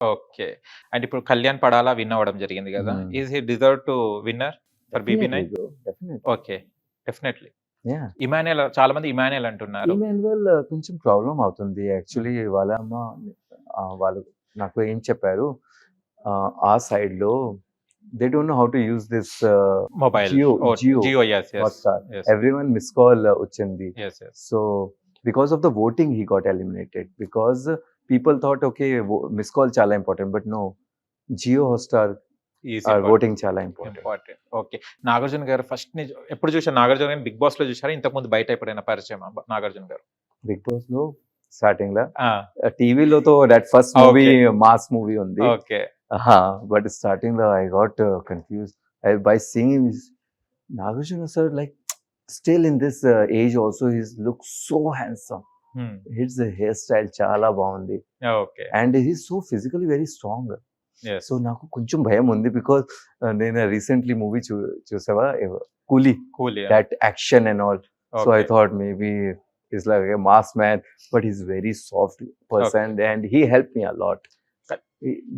Okay. And ఇప్పుడు కళ్యాణ్ పడాలా win అవ్వడం జరిగింది కదా. Is he deserve to winner for BB nine? Okay. Definitely. Ya Emmanuel చాలా మంది ఇమాన్యుయల్ అంటున్నారు. ఈమెన్వెల్ కొంచెం ప్రాబ్లం అవుతుంది. యాక్చువల్లీ వాళ్ళ అమ్మ వాళ్ళు నాకు ఏం చెప్పారు ఆ, సైడ్లో they don't know how to use this mobile. Jio every one miss call వచ్చింది. So because of the voting he got eliminated because people thought okay miss call చాలా important but no Jio Hotstar voting చాలా important okay Nagarjuna garu first ఎప్పుడు చూసారు నాగార్జున గారు big బాస్లో చూసారా ఇంతకు ముందు బయట ఎప్పుడైనా పరిచయం నాగార్జున గారు? బిగ్ బాస్లో స్టార్టింగ్లో. టీవీలో తో that first. Movie mass movie ఉంది. ఓకే బట్ స్టార్టింగ్లో I got confuse by seeing Nagarjuna sir like still in this age also his look so handsome. His hair style చాలా బాగుంది. Okay and he so physically very strong yes so నాకు కొంచెం భయం ఉంది because నేను recently movie చూ చూసావా? Coolie cool that action and all so I thought maybe is like a mass man but is very soft person and he help me a lot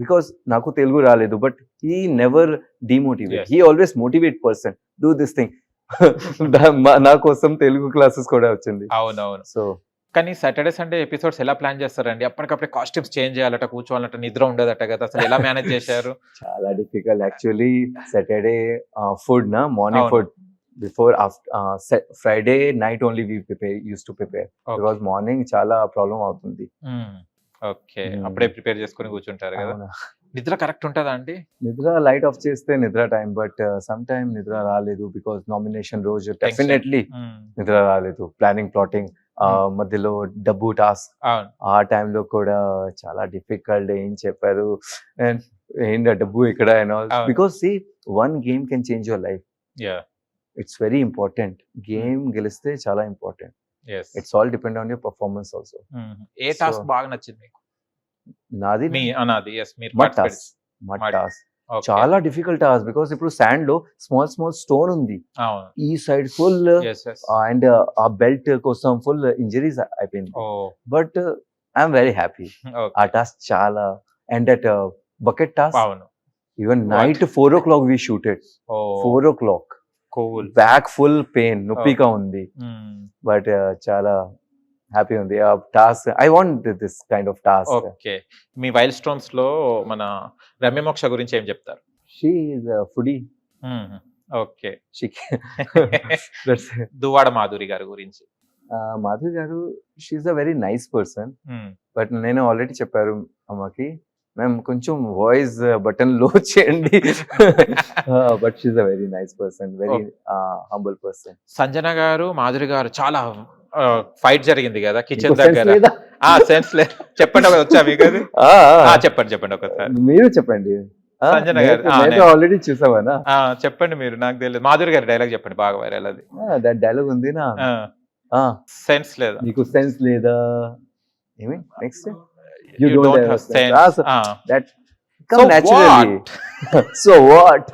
because నాకు తెలుగు రాలేదు but he never demotivate Yes. He always motivate person do this thing నా కోసం Telugu classes కూడా వచ్చింది. అవునవును. So కానీ Saturday Sunday episodes ఎలా plan చేస్తారండి? అప్పటికప్పుడే కాస్ట్యూమ్స్ చేంజ్ చేయాలట కూర్చోవాలట నిద్ర ఉండదట కదా అసలు ఎలా మేనేజ్ చేశారు? చాలా డిఫికల్ట్ యాక్చువల్లీ సాటర్డే ఫుడ్ నా morning. Food before Friday night only we prepare use to prepare because morning చాలా ప్రాబ్లం అవుతుంది. Okay Hmm. అప్పుడే ప్రిపేర్ చేసుకుని కూర్చుంటారు కదా. నిద్ర కరెక్ట్ ఉంటుందా అండి? నిద్ర లైట్ ఆఫ్ చేస్తే నిద్ర టైం బట్ సమ్ టైమ్ నిద్ర రాలేదు బికాస్ నామినేషన్ రోజు డెఫినెట్లీ Hmm. నిద్ర రాలేదు. Planning plotting Hmm. మధ్యలో డబ్బు టాస్క్ ఆ టైంలో కూడా చాలా డిఫికల్ట్ ఏం చెప్పారు. అండ్ ఏంటి డబ్బు ఇక్కడ. Because see one game can change your life it's very important game గెలిస్తే చాలా important it's all depend on your performance also A task బాగా నచ్చింది మీకు? నాది మీ అనాది ఎస్ చాలా డిఫికల్ట్ టాస్క్ బికాస్ ఇప్పుడు శాండ్లో స్మాల్ స్మాల్ స్టోన్ ఉంది ఈ సైడ్ ఫుల్ అండ్ ఆ బెల్ట్ కోసం ఫుల్ ఇంజరీస్ అయిపోయింది. బట్ ఐఎమ్ వెరీ హ్యాపీ ఆ టాస్క్ చాలా and that bucket task even? Night four o'clock we shooted four o'clock cool back full pain నొప్పిగా ఉంది. బట్ చాలా హ్యాపీ ఉంది. ఆ task I want this kind of task okay me wild స్టోన్స్లో మన రమ్యమోక్ష గురించి ఏం చెప్తారు? She is foodie okay. She Duvvada Madhuri గారి గురించి. మాధురి గారు she's a very nice person. But నేను ఆల్రెడీ చెప్పారు అమ్మకి మ్యామ్ కొంచెం వాయిస్ బటన్లో చేయండి. But she's a very nice person very humble person Sanjana గారు మాధురి గారు చాలా ఫైట్ జరిగింది కదా కిచెన్ దగ్గర. ఆ సెన్స్ లేదు చెప్పండి ఒకటి వచ్చా మీకు చెప్పండి చెప్పండి ఒకసారి. మీరు చెప్పండి. సంజన గారు, ఆల్రెడీ చూసావానా ఆ, చెప్పండి మీరు నాకు తెలియదు. మాధురి గారి డైలాగ్ చెప్పండి బాగా వైరల్ అది. దట్ డైలాగ్ ఉంది నా సెన్స్ లేదా? నీకు సెన్స్ లేదా? ఏమి? Next. Ah, so- ah. That come naturally so what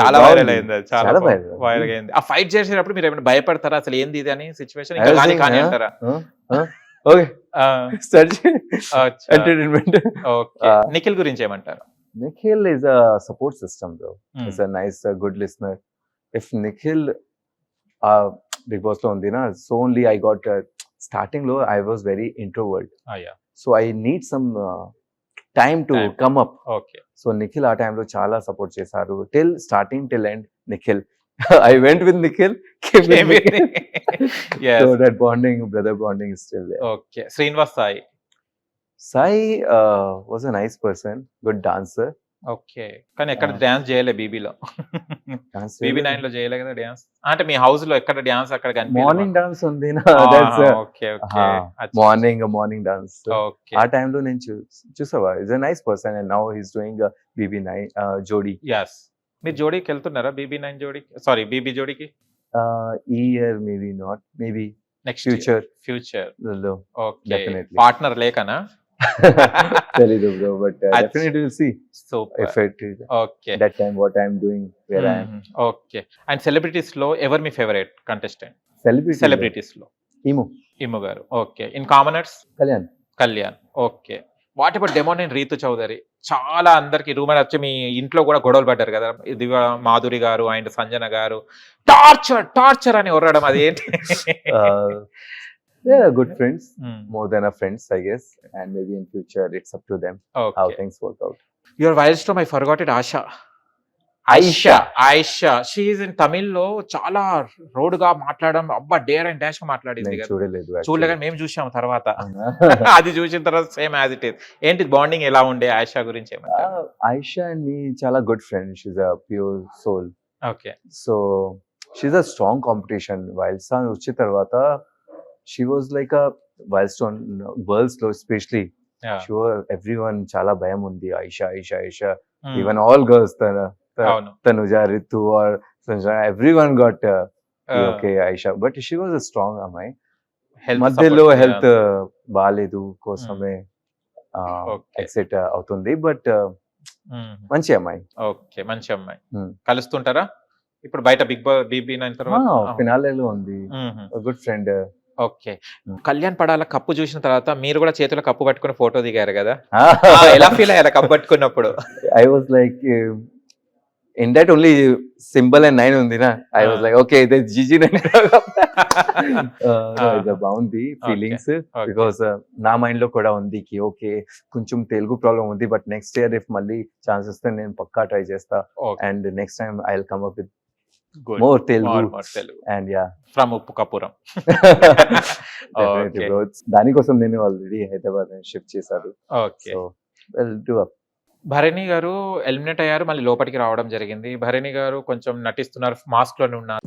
చాలా వైరల్ అయింది చాలా. వైరల్ అయింది ఆ ఫైట్ చేసేటప్పుడు మీరు ఏమైనా భయపడతారా అసలు ఏంది ఇది అని సిచ్యువేషన్ I ఇంకా కానీ కానీ? అంటారా okay. Entertainment okay Ah. Nikhil గురించి ఏమంటారు Nikhil is a support system, though. Hmm. He's a nice, uh, good listener. If Nikhil, uh, Big Boss lo undi na, so only I got uh, starting low. I was very introvert, Ah, yeah. so I need some uh, time to Time. come up. Okay So Nikhil ఆ time లో చాలా support చేశారు till starting till end Nikhil. I went with Nikhil, came with Nikhil. so that bonding, brother bonding is still there. Okay Srinivas Sai Sai uh, was a nice person, good dancer. okay. కానీ ఎక్కడ. Dance చేయలే బీబీలో. BB నైన్లో చేయలే కదా dance అంటే మీ హౌస్లో ఎక్కడ dance అక్కడ మార్నింగ్ డాన్స్ ఉంది మార్నింగ్ మార్నింగ్ డాన్స్ ఆ టైంలో నేను చూసావా? Is a nice person and now he's doing BB nine Jodi yes మీరు జోడీకి వెళ్తున్నారా? బీబీ నైన్ జోడీకి సారీ బీబీ జోడీకి ఈ year maybe not maybe next future future. Partner లేకనా? తెలీదు bro but definitely will see if it okay that time what I am doing where I am okay and సెలబ్రిటీస్లో ఎవరు మీ favourite contestant celebrity సెలబ్రిటీస్లో ఈము ఇమ్ము గారు okay in commoners Kalyan Kalyan okay whatever demon and Rithu Chowdary చాలా అందరికి rumour వచ్చి మీ ఇంట్లో కూడా గొడవలు పడ్డారు కదా. ఇది మాధురి గారు అండ్ సంజన గారు. టార్చర్ టార్చర్ అని ఒరడం అది ఏంటి uh, they're good friends, Hmm. more than a friends, I guess. And maybe in future, it's up to them how things work out. Your wild storm I forgot Asha Aisha. Aisha she's in తమిళ్ళో చాలా రోడ్గా మాట్లాడడం అబ్బా dare and డాష్గా మాట్లాడింది చూడలేదు. మేము చూసాం తర్వాత? అది చూసిన తర్వాత సేమ్ యాజ్ ఇట్ ఇస్ ఏంటి బాండింగ్ ఎలా ఉండే ఆయిషా గురించి Uh, Aisha and me, chala good friend. She's a pure soul. ఓకే So she's a strong competition. While San Uchi she was like a wild stone గర్ల్స్లో specially sure every one చాలా భయం ఉంది Aisha Aisha Aisha even all girls Tanuja Rithu or everyone got okay Aisha but she was a strong అమ్మాయి మధ్యలో health బాగాలేదు కోసమే ఎక్సెట్ అవుతుంది but మంచి అమ్మాయి ఓకే మంచి అమ్మాయి కలుస్తుంటారా ఇప్పుడు బయట బిగ్ బీబీ నైన్ తర్వాత? ఫినాలేలో ఉంది good friend okay. Kalyan Padala cup చూసిన తర్వాత మీరు కూడా చేతిలో కప్పు పట్టుకుని ఫోటో దిగారు కదా ఎలా ఫీల్ అయ్యారా కప్పు పట్టుకున్నప్పుడు I was like in that only symbol and nine ఉంది నా ఐ వాజ్. లైక్ ఓకే ఇది జిజి నైన్. బాగుంది ఫీలింగ్స్. బికాస్ నా మైండ్లో కూడా ఉంది కి ఓకే కొంచెం తెలుగు ప్రాబ్లం ఉంది బట్ నెక్స్ట్ ఇయర్ ఇఫ్ మళ్ళీ ఛాన్స్ వస్తే నేను పక్కా ట్రై చేస్తా. And next time I will come up with. More More, Telugu and yeah from ఉప్పు కపురం. దానికోసం నేను ఆల్రెడీ హైదరాబాద్ షిఫ్ట్ చేశారు ఓకే భరణి గారు ఎలిమినేట్ అయ్యారు మళ్ళీ లోపలికి రావడం జరిగింది. భరణి గారు కొంచెం నటిస్తున్నారు మాస్క్లోనే ఉన్నారు.